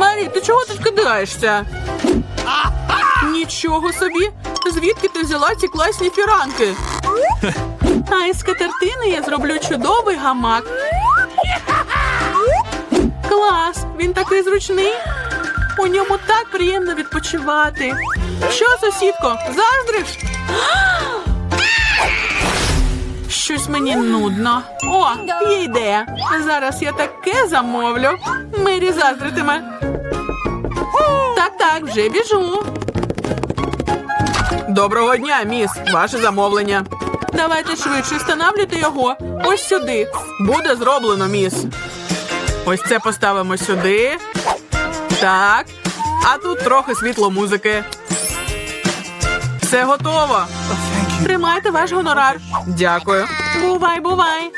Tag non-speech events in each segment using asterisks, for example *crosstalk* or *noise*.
Марі, ти чого тут кидаєшся? Нічого собі. Звідки ти взяла ці класні фіранки? А із скатертини я зроблю чудовий гамак. Клас! Він такий зручний. У ньому так приємно відпочивати. Що, сусідко, заздриш? Щось мені нудно. О, є ідея. Зараз я таке замовлю. Мері заздритиме. Так, так, вже біжу. Доброго дня, міс. Ваше замовлення. Давайте швидше встановлюйте його. Ось сюди. Буде зроблено, міс. Ось це поставимо сюди. Так. А тут трохи світло музики. Все готово. Тримайте ваш гонорар. Дякую. Бувай, бувай.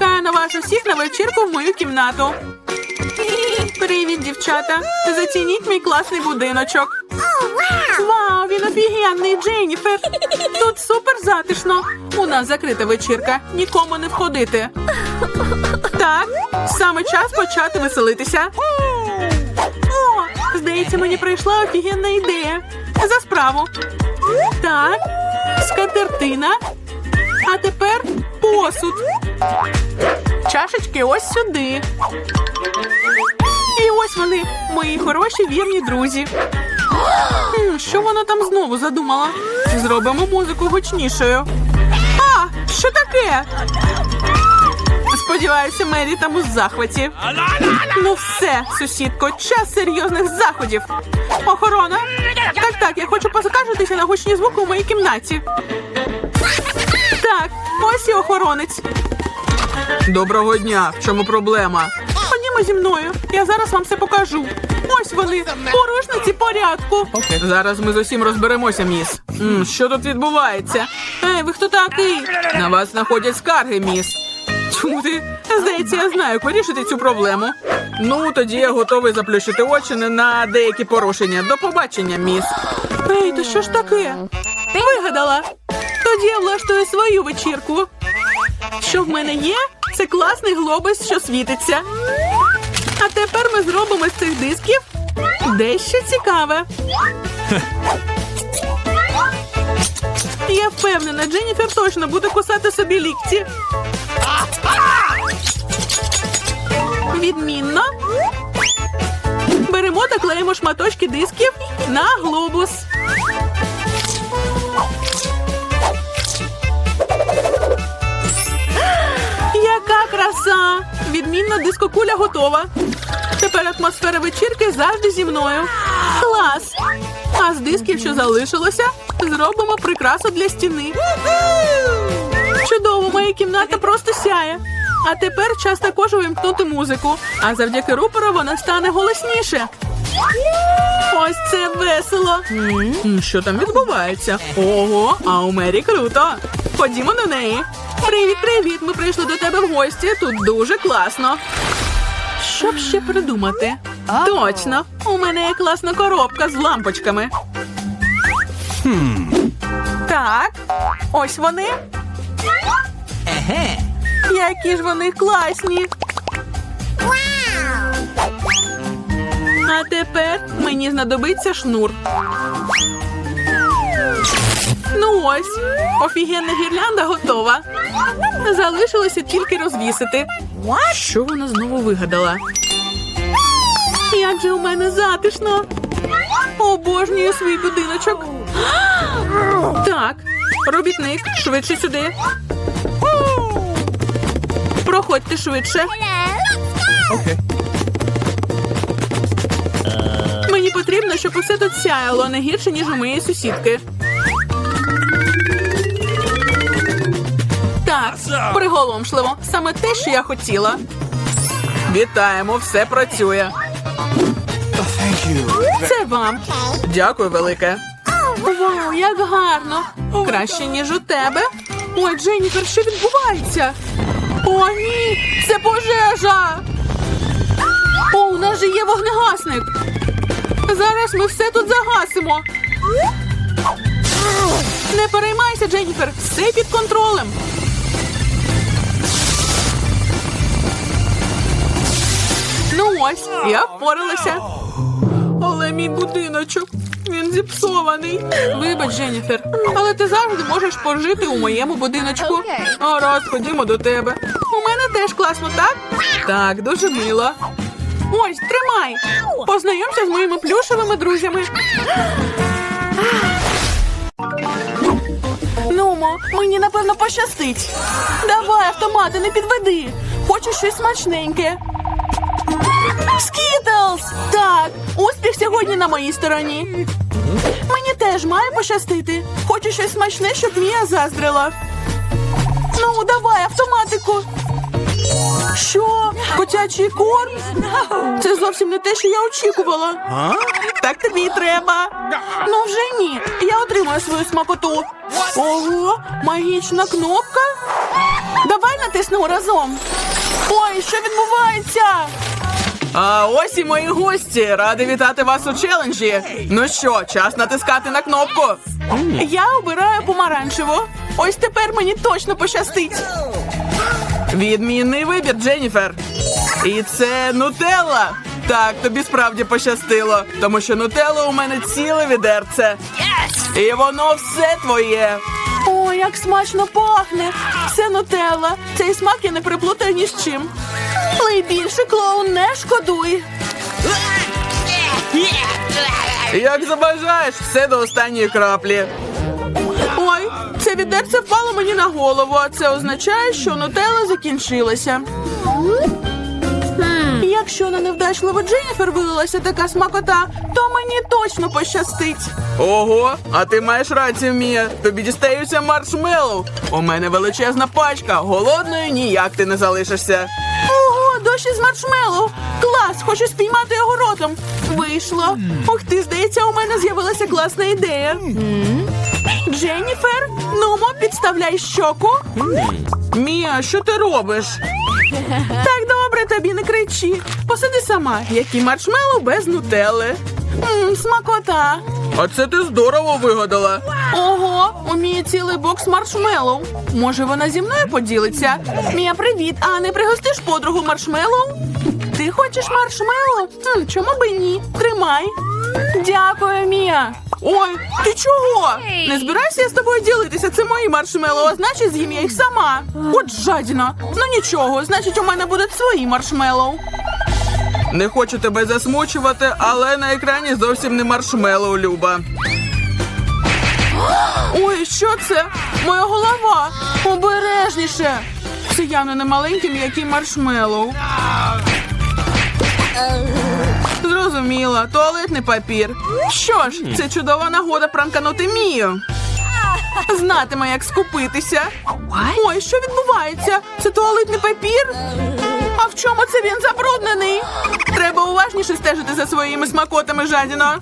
Чекаю на вас усіх на вечірку в мою кімнату. Привіт, дівчата. Зацініть мій класний будиночок. Вау, він офігенний, Дженніфер. Тут супер затишно. У нас закрита вечірка. Нікому не входити. Так, саме час почати веселитися. О, здається, мені прийшла офігенна ідея. За справу. Так, скатертина. А тепер посуд. Чашечки ось сюди. І ось вони, мої хороші вірні друзі. Що вона там знову задумала? Зробимо музику гучнішою. А, що таке? Сподіваюся, Мері там у захваті. Ну все, сусідко, час серйозних заходів. Охорона. Так, так, я хочу поскаржитися на гучні звуки у моїй кімнаті. Так, ось і охоронець. Доброго дня. В чому проблема? Ходімо зі мною. Я зараз вам все покажу. Ось вони, порушниці порядку. Зараз ми з усім розберемося, міс. М, що тут відбувається? Ей, ви хто такий? На вас знаходять скарги, міс. Чому ти? Здається, я знаю, як вирішити цю проблему. Ну, тоді я готовий заплющити очі на деякі порушення. До побачення, міс. Ей, то що ж таке? Вигадала. Тоді я влаштую свою вечірку. Що в мене є? Це класний глобус, що світиться. А тепер ми зробимо з цих дисків дещо цікаве. Я впевнена, Дженніфер точно буде кусати собі лікті. Відмінно. Беремо та клеїмо шматочки дисків на глобус. Краса! Відмінна дискокуля готова. Тепер атмосфера вечірки завжди зі мною. Клас! А з дисків, що залишилося, зробимо прикрасу для стіни. Чудово, моя кімната просто сяє. А тепер час також увімкнути музику. А завдяки рупору вона стане голосніше. Ось це весело. М, Що там відбувається? Ого, а у Мері круто. Ходімо до неї. Привіт, привіт. Ми прийшли до тебе в гості. Тут дуже класно. Що б ще придумати? Точно, у мене є класна коробка з лампочками. Так, ось вони. Еге. Які ж вони класні. А тепер мені знадобиться шнур. Ну ось, офігенна гірлянда готова. Залишилося тільки розвісити. Що вона знову вигадала? Як же у мене затишно. Обожнюю свій будиночок. Так, робітник, швидше сюди. Проходьте швидше. Мені потрібно, щоб усе тут сяяло не гірше, ніж у моєї сусідки. Так, приголомшливо. Саме те, що я хотіла. Вітаємо, все працює. Це вам. Дякую, велике. Вау, як гарно! Краще, ніж у тебе. Ой, Дженніфер, що відбувається? О, ні! Це пожежа! О, у нас же є вогнегасник. Зараз ми все тут загасимо. Не переймайся, Дженніфер, все під контролем. Ну ось, я впоралася. Але мій будиночок, він зіпсований. Вибач, Дженніфер, але ти завжди можеш пожити у моєму будиночку. Гаразд, ходімо до тебе. У мене теж класно, так? Так, дуже мило. Ось, тримай. Познайомся з моїми плюшевими друзями. Нумо, мені напевно пощастить. Давай, автомати, не підведи. Хочу щось смачненьке. Скітлз! Так, успіх сьогодні на моїй стороні. Мені теж має пощастити. Хочу щось смачне, щоб Мія заздрила. Ну, давай, автоматику. Що? Котячий корм? Це зовсім не те, що я очікувала. Так тобі і треба. Ну вже ні. Я отримаю свою смакоту. Ого, магічна кнопка. Давай натиснемо разом. Ой, що відбувається? А ось і мої гості. Радий вітати вас у челенджі. Ну що, час натискати на кнопку. Я обираю помаранчеву. Ось тепер мені точно пощастить. Відмінний вибір, Дженніфер. І це нутелла. Так, тобі справді пощастило, тому що нутелла у мене ціле відерце. І воно все твоє. О, як смачно пахне! Це нутелла. Цей смак я не приплутаю ні з чим. Лий більше, клоун, не шкодуй. Як забажаєш, все до останньої краплі. Це відерце впало мені на голову, а це означає, що нутелла закінчилася. Якщо на невдачливу Дженніфер вилилася така смакота, то мені точно пощастить. Ого, а ти маєш рацію, Мія. Тобі дістаються маршмеллоу. У мене величезна пачка. Голодною ніяк ти не залишишся. Ого, дощ із маршмелу. Клас, хочу спіймати його ротом. Вийшло. Ух ти, здається, у мене з'явилася класна ідея. Дженніфер, нумо, підставляй щоку. Мія, що ти робиш? Так добре, тобі не кричи. Посиди сама, які маршмелу без нутелли. Мм, смакота. А це ти здорово вигадала. Ого, у Мії цілий бокс маршмеллоу. Може, вона зі мною поділиться? Мія, привіт. А не пригостиш подругу маршмеллоу? Ти хочеш маршмеллоу? Хм, чому би ні? Тримай. Дякую, Мія. Ой, ти чого? Не збирайся я з тобою ділитися. Це мої маршмеллоу, а значить з'їм я їх сама. От жадіна. Ну нічого, значить, у мене будуть свої маршмеллоу. Не хочу тебе засмучувати, але на екрані зовсім не маршмеллоу, Люба. Ой, що це? Моя голова. Обережніше. Це явно не маленький м'який маршмеллоу. Зрозуміла, туалетний папір. Що ж, це чудова нагода пранканути Мію. Знатиме, як скупитися. Ой, що відбувається? Це туалетний папір? А в чому це він забруднений? Треба уважніше стежити за своїми смакотами, жадіно.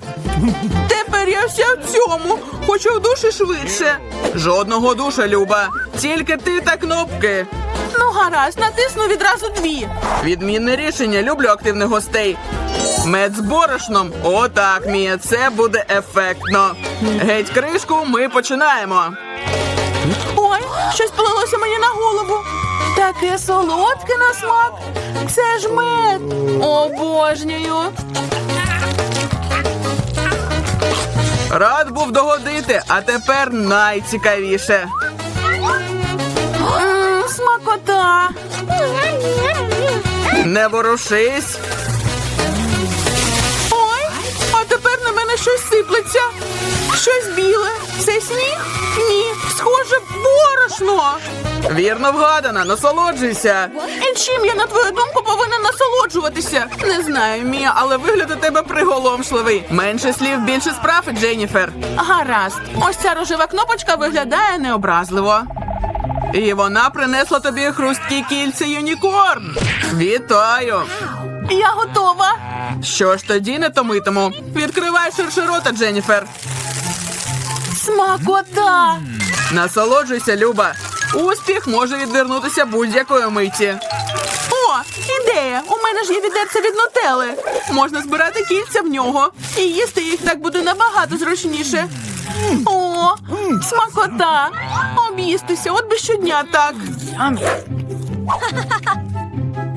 Тепер я вся в цьому. Хочу в душі швидше. Жодного душа, Люба. Тільки ти та кнопки. Ну, гаразд, натисну відразу дві. Відмінне рішення. Люблю активних гостей. Мед з борошном. Отак, Мія, це буде ефектно. Геть кришку, ми починаємо. Ой, щось полилося мені на голову. Таке солодке на смак. Це ж мед. Обожнюю. Рад був догодити, а тепер найцікавіше. М, смакота. Не ворушись. Мене щось сиплеться. Щось біле. Це сніг? Ні, схоже, борошно. Вірно вгадана, насолоджуйся. І чим я, на твою думку, повинна насолоджуватися? Не знаю, Мія, але вигляд у тебе приголомшливий. Менше слів, більше справ, Дженніфер. Гаразд. Ось ця рожева кнопочка виглядає необразливо. І вона принесла тобі хрусткі кільця юнікорн. Вітаю! Я готова. Що ж тоді не томитиму? Відкривай ширше рота, Дженніфер. Смакота! Насолоджуйся, Люба. Успіх може відвернутися будь-якої миті. О, ідея! У мене ж є відерце від нутели. Можна збирати кільця в нього. І їсти їх так буде набагато зручніше. О, смакота! Об'їстися, от би щодня так. *laughs*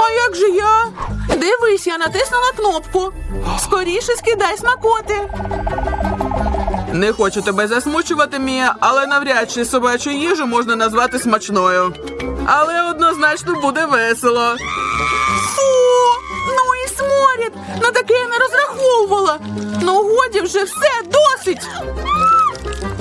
а як же я? Дивись, я натиснула кнопку. Скоріше скидай смакоти. Не хочу тебе засмучувати, Мія, але навряд чи собачу їжу можна назвати смачною. Але однозначно буде весело. Фу, ну і сморід! На таке я не розраховувала. Ну годі вже все досить.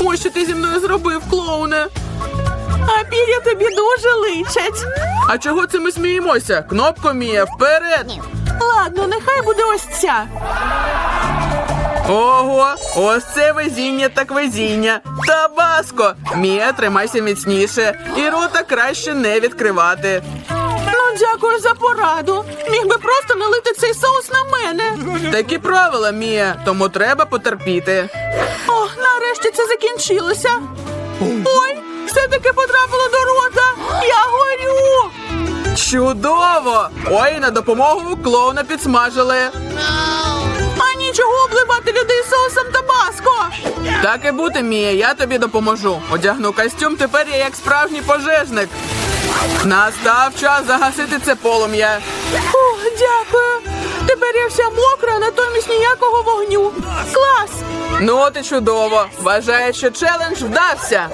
Ось що ти зі мною зробив, клоуне. А пір'я тобі дуже личать. А чого це ми сміємося? Кнопко Мія, вперед! Ладно, нехай буде ось ця. Ого, ось це везіння так везіння. Табаско! Мія, тримайся міцніше. І рота краще не відкривати. Ну, дякую за пораду. Міг би просто налити цей соус на мене. Такі правила, Мія, тому треба потерпіти. О, нарешті це закінчилося. Ой, все-таки потрапило до рота. Я горю. Чудово! Ой, на допомогу клоуна підсмажили. А нічого обливати людей соусом табаско. Так і бути, Мія, я тобі допоможу. Одягну костюм, тепер я як справжній пожежник. Настав час загасити це полум'я. О, дякую. Тепер я вся мокра, натомість ніякого вогню. Клас! Ну от і чудово. Вважаю, що челендж вдався.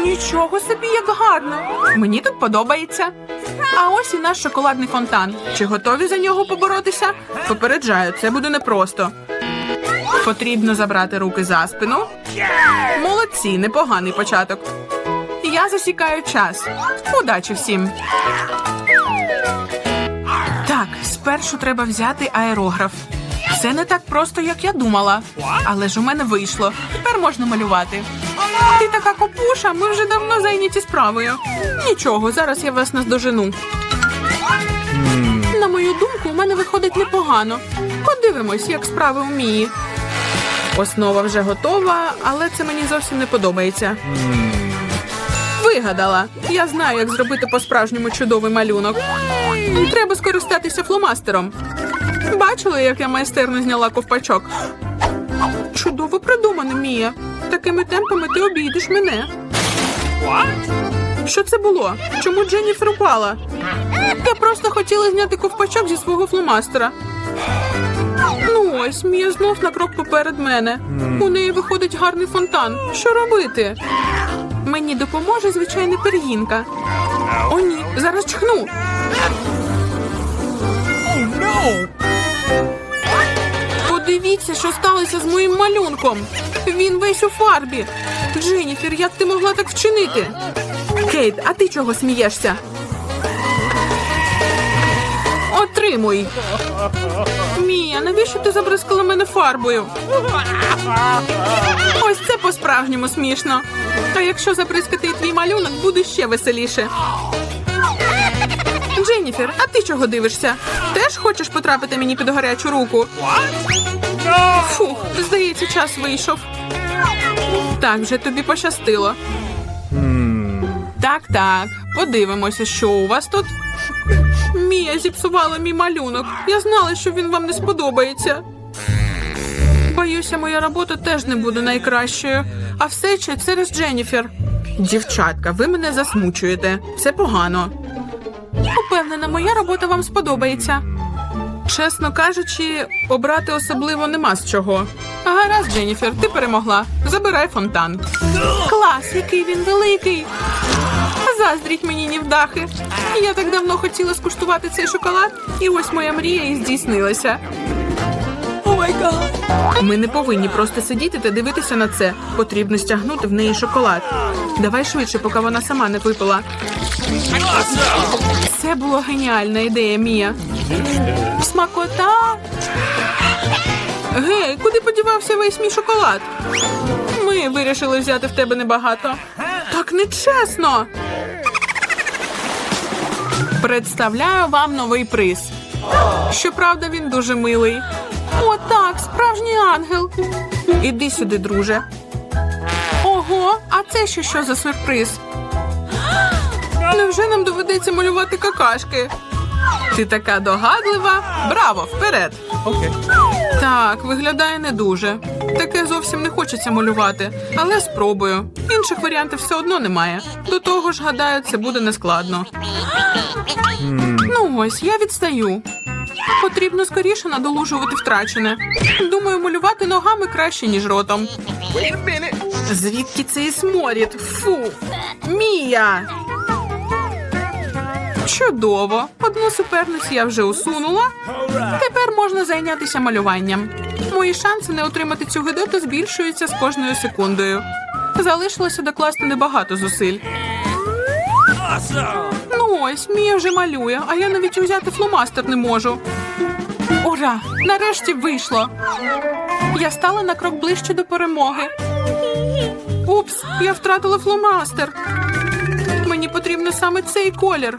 Нічого собі, як гарно. Мені тут подобається. А ось і наш шоколадний фонтан. Чи готові за нього поборотися? Попереджаю, це буде непросто. Потрібно забрати руки за спину. Молодці, непоганий початок. Я засікаю час. Удачі всім. Так, спершу треба взяти аерограф. Це не так просто, як я думала. Але ж у мене вийшло. Тепер можна малювати. Ти така копуша, ми вже давно зайняті справою. Нічого, зараз я вас наздожену. На мою думку, у мене виходить непогано. Подивимось, як справи у. Основа вже готова, але це мені зовсім не подобається. Вигадала. Я знаю, як зробити по-справжньому чудовий малюнок. Треба скористатися фломастером. Бачили, як я майстерно зняла ковпачок? Чудово придумано, Мія. Такими темпами ти обійдеш мене. Що це було? Чому Дженніфер упала? Я просто хотіла зняти ковпачок зі свого фломастера. Ну ось, Мія знов на крок поперед мене. У неї виходить гарний фонтан. Що робити? Мені допоможе звичайна пір'їнка. О, ні, зараз чхну. Подивіться, що сталося з моїм малюнком. Він весь у фарбі. Дженніфер, як ти могла так вчинити? Кейт, а ти чого смієшся? Отримуй. Мія, навіщо ти забризкала мене фарбою? Ось це по-справжньому смішно. А якщо забризкати і твій малюнок, буде ще веселіше. Дженніфер, а ти чого дивишся? Теж хочеш потрапити мені під гарячу руку? Фу, здається, час вийшов. Так, вже тобі пощастило. Так, так, подивимося, що у вас тут. Мія зіпсувала мій малюнок. Я знала, що він вам не сподобається. Боюся, моя робота теж не буде найкращою. А все ще через Дженніфер. Дівчатка, ви мене засмучуєте. Це погано. Упевнена, моя робота вам сподобається. Чесно кажучи, обрати особливо нема з чого. Гаразд, Дженніфер, ти перемогла. Забирай фонтан. Клас, який він великий. Заздріть мені нівдахи. Я так давно хотіла скуштувати цей шоколад, і ось моя мрія і здійснилася. О май гад! Ми не повинні просто сидіти та дивитися на це. Потрібно стягнути в неї шоколад. Давай швидше, поки вона сама не випила. Це була геніальна ідея, Мія. Смакота. Гей, куди подівався весь мій шоколад? Ми вирішили взяти в тебе небагато. Так нечесно. Представляю вам новий приз. Щоправда, він дуже милий. О, так, справжній ангел. Іди сюди, друже. Ого, а це ще що за сюрприз? Невже нам доведеться малювати какашки? Ти така догадлива. Браво, вперед! Okay. Так, виглядає не дуже. Таке зовсім не хочеться малювати, але спробую. Інших варіантів все одно немає. До того ж, гадаю, це буде нескладно. Ну ось, я відстаю. Потрібно скоріше надолужувати втрачене. Думаю, малювати ногами краще, ніж ротом. Звідки цей сморід? Фу. Мія. Чудово. Одну суперницю я вже усунула. Тепер можна зайнятися малюванням. Мої шанси не отримати цю гидоту збільшуються з кожною секундою. Залишилося докласти небагато зусиль. Ну ось, Мія вже малює, а я навіть взяти фломастер не можу. Ура! Нарешті вийшло. Я стала на крок ближче до перемоги. Упс, я втратила фломастер. Мені потрібно саме цей колір.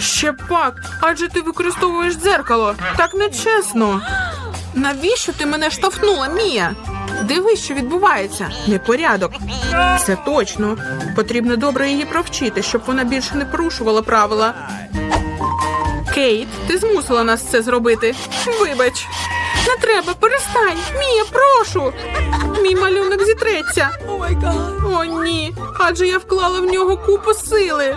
Ще пак, адже ти використовуєш дзеркало. Так нечесно. Навіщо ти мене штовхнула, Мія? Дивись, що відбувається. Непорядок. Це точно. Потрібно добре її провчити, щоб вона більше не порушувала правила. Кейт, ти змусила нас це зробити. Вибач. Не треба, перестань. Мія, прошу. Мій малюнок зітреться. О, ні. Адже я вклала в нього купу сили.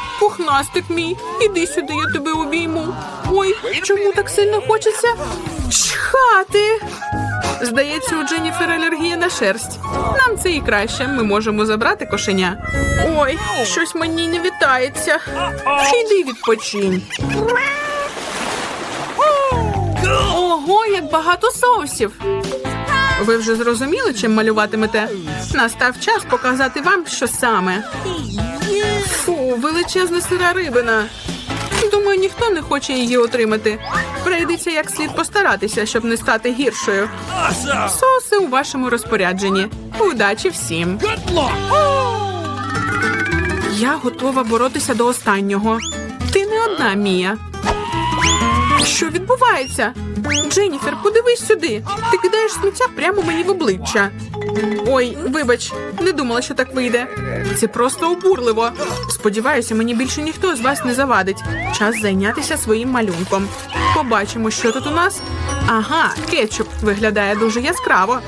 Пухнастик мій, іди сюди, я тебе обійму. Ой, чому так сильно хочеться? Чхати. Здається, у Дженніфер алергія на шерсть. Нам це і краще. Ми можемо забрати кошеня. Ой, щось мені не вітається. Іди відпочинь. Ого, як багато соусів. Ви вже зрозуміли, чим малюватимете? Настав час показати вам, що саме. Фу, величезна сира рибина. Думаю, ніхто не хоче її отримати. Прийдеться як слід постаратися, щоб не стати гіршою. Соуси у вашому розпорядженні. Удачі всім. Я готова боротися до останнього. Ти не одна, Мія. Що відбувається? Дженніфер, подивись сюди. Ти кидаєш сміття прямо мені в обличчя. Ой, вибач, не думала, що так вийде. Це просто обурливо. Сподіваюся, мені більше ніхто з вас не завадить. Час зайнятися своїм малюнком. Побачимо, що тут у нас. Ага, кетчуп виглядає дуже яскраво.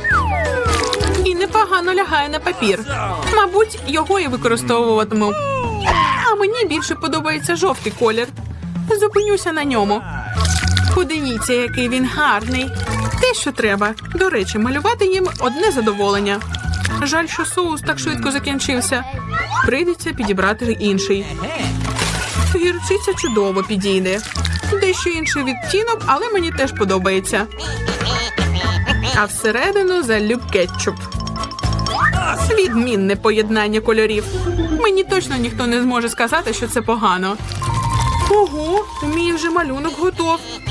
І непогано лягає на папір. Мабуть, його і використовуватиму. А мені більше подобається жовтий колір. Зупинюся на ньому. Подивіться, який він гарний. Те, що треба. До речі, малювати їм одне задоволення. Жаль, що соус так швидко закінчився. Прийдеться підібрати інший. Гірчиця чудово підійде. Дещо інший відтінок, але мені теж подобається. А всередину залюб кетчуп. Відмінне поєднання кольорів. Мені точно ніхто не зможе сказати, що це погано. Ого, мій вже малюнок готов.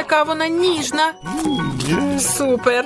Яка вона ніжна. Супер.